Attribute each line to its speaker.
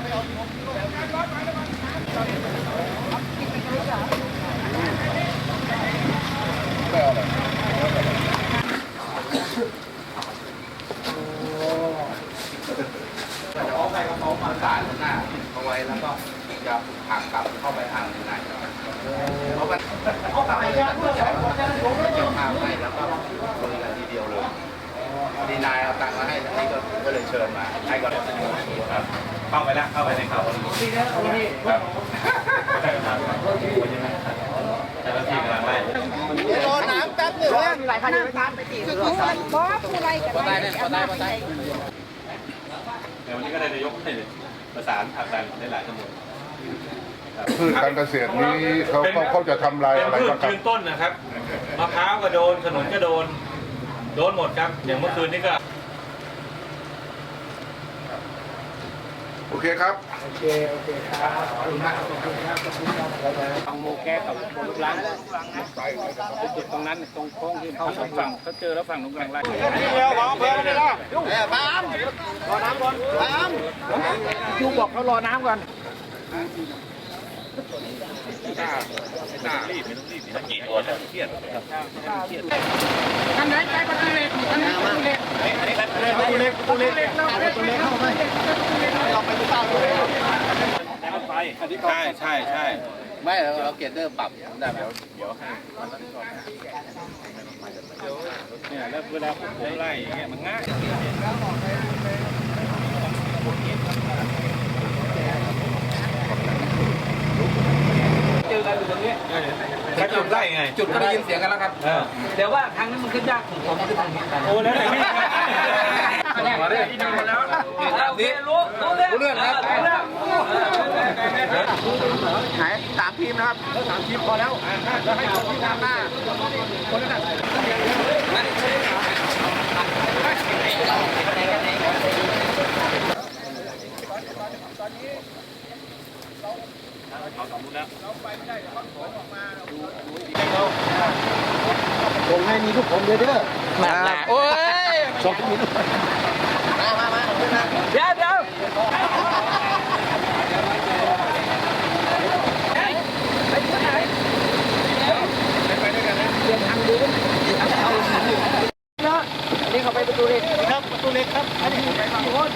Speaker 1: เอาไปกระเป๋ามาสารหน้าเอาไว้แล้วก็จะหักกลับเข้าไปทางในเพราะมันเอากลับไปแล้วเพื่อจะเก็บภาพให้แล้วก็คุยกันทีเดียวเลยดีนายเอาตังค์มาให้ทั้งนี้ก็ก็เลยเชิญมาให้ก่อนครับ
Speaker 2: เข้าไปแล้วเข้าไปในเขาวครับเจ้าหน้าที่กำลังไล่
Speaker 1: รอน้ำแป๊บหนึ่ง
Speaker 3: มีหลายคันตามไปตีรถสั่นบอสผู้ไรกันได้เนี่ยได้ได้
Speaker 2: เดี๋ยววันนี้ก็ได้นายกให้ประสานผลักดันได้หลายตำบล
Speaker 4: พืชการเกษตรนี้เขาเขาเขาจะทำลายอะไร
Speaker 2: พืช
Speaker 4: บ้างครับ
Speaker 2: ยืนต้นนะครับมะพร้าวก็โดนขนุนก็โดน โดนหมดครับอย่างเมื่อคืนนี้ก็
Speaker 4: โอเคครับ
Speaker 5: ฟังโมแก้กับคนลูกหลานจุดตรงนั้นตรงโค้งที่เขาสองฝั่งเขาเจอแล้วฝั่งนู้นกำลังไล่
Speaker 1: ปามรอน้ำก่อนปาม
Speaker 5: ยูบอกเขารอน้ำก่อน
Speaker 3: กันไหนใจประตูเล็กกันไหนประตูเล็ก
Speaker 1: ตัวเล็กตัวเล็กตัวเล็กเข้าไปเราไปที่เต้าเลย
Speaker 2: ใช่ใช่ใช่
Speaker 1: ไม่เราเราเกตเตอร์ปรับได้ไหม
Speaker 2: เนี่ยแล้วเวลาผมไล่อย่างเงี้ยมันง่ายเจอกันอยู่ตรงนี้ถ้าจุดไล่ไง
Speaker 1: จุดก็ได้ยินเสียงกันแล้วครับ
Speaker 2: เออ
Speaker 5: เดี๋ยวว่าทางนั้นมันขึ้นยากผมขึ้นทางนี้
Speaker 2: โอ้แล้วไหนไม่
Speaker 1: มาเรื่อย
Speaker 5: โอเครู้รู้เรื่อง
Speaker 1: เรื่องครับ
Speaker 3: ไหนสามทีมนะครับ
Speaker 1: สามทีมพอแล้วจะให้คนที่นำหน้าคนนั้น
Speaker 3: ผมให้มีทุกคนเลยเด้อมาโอ้ยสองมีทุกคนมามามา
Speaker 5: เดี๋ยวเดี๋ยว
Speaker 3: ครับประตูเล็ก
Speaker 1: ครับประตูเล็กครับอันนี้ไปฝั่งโน้น